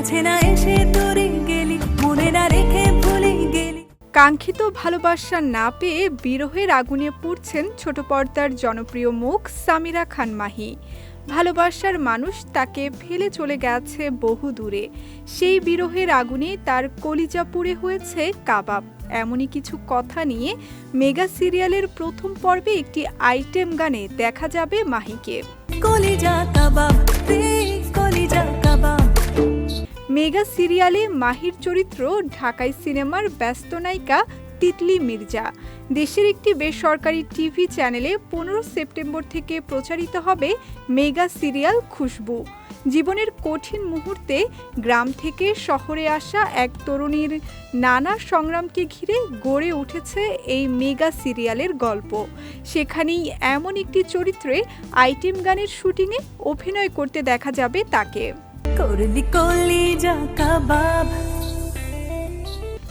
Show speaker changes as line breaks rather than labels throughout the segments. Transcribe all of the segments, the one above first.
কাছে না এসে দূরে গেলি মনে না রেখে ভুলে গেলি।
কাঙ্ক্ষিত ভালোবাসা না পেয়ে বিরহের আগুনে পুড়ছেন ছোট পর্দার জনপ্রিয় মুখ সামিরা খান মাহি। ভালোবাসার মানুষ তাকে ফেলে চলে গেছে বহু দূরে। সেই বিরহের আগুনে তার কলিজা পুড়ে হয়েছে কাবাব। এমনই কিছু কথা নিয়ে মেগা সিরিয়ালের প্রথম পর্বে একটি আইটেম গানে দেখা যাবে মাহিকে।
কলিজা কাবাব কলিজা কাবাব
মেগা সিরিয়ালে মাহির চরিত্র ঢাকাই সিনেমার ব্যস্ত নায়িকা তিতলি মির্জা। দেশের একটি বেসরকারি টিভি চ্যানেলে পনেরো সেপ্টেম্বর থেকে প্রচারিত হবে মেগা সিরিয়াল খুশবু। জীবনের কঠিন মুহূর্তে গ্রাম থেকে শহরে আসা এক তরুণীর নানা সংগ্রামকে ঘিরে গড়ে উঠেছে এই মেগা সিরিয়ালের গল্প। সেখানেই এমন একটি চরিত্রে আইটেম গানের শুটিংয়ে অভিনয় করতে দেখা যাবে তাকে।
করলি কাবাব।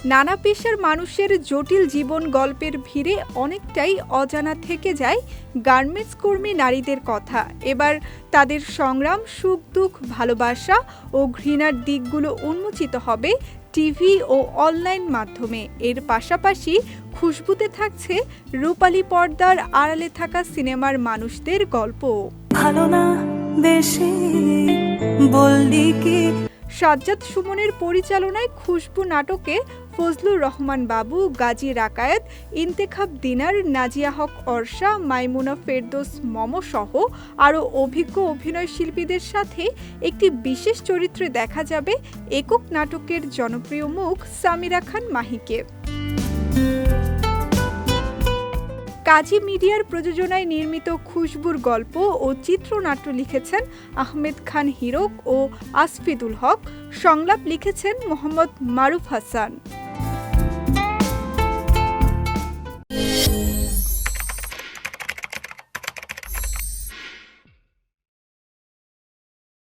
নানা পেশার মানুষের জটিল জীবন গল্পের ভিড়ে অনেকটাই অজানা থেকে যায় গার্মেন্টস কর্মী নারীদের কথা। এবার তাদের সংগ্রাম সুখ দুঃখ ভালোবাসা ও ঘৃণার দিকগুলো উন্মোচিত হবে টিভি ও অনলাইন মাধ্যমে। এর পাশাপাশি খুশবুতে থাকছে রূপালী পর্দার আড়ালে থাকা সিনেমার মানুষদের গল্প
ভালো না বললি কি?
সাজ্জাদ সুমনের পরিচালনায় খুশবু নাটকে ফজলুর রহমান বাবু, গাজী রাকায়েত, ইন্তেখাব দিনার, নাজিয়া হক অর্ষা মাইমুনা ফেরদোস মম সহ আরও অভিজ্ঞ অভিনয় শিল্পীদের সাথে একটি বিশেষ চরিত্রে দেখা যাবে একক নাটকের জনপ্রিয় মুখ সামিরা খান মাহিকে। কাজী মিডিয়ার প্রযোজনায় নির্মিত খুশবুর গল্প ও চিত্রনাট্য লিখেছেন আহমেদ খান হিরক ও আসফিদুল হক। সংলাপ লিখেছেন মোহাম্মদ মারুফ হাসান।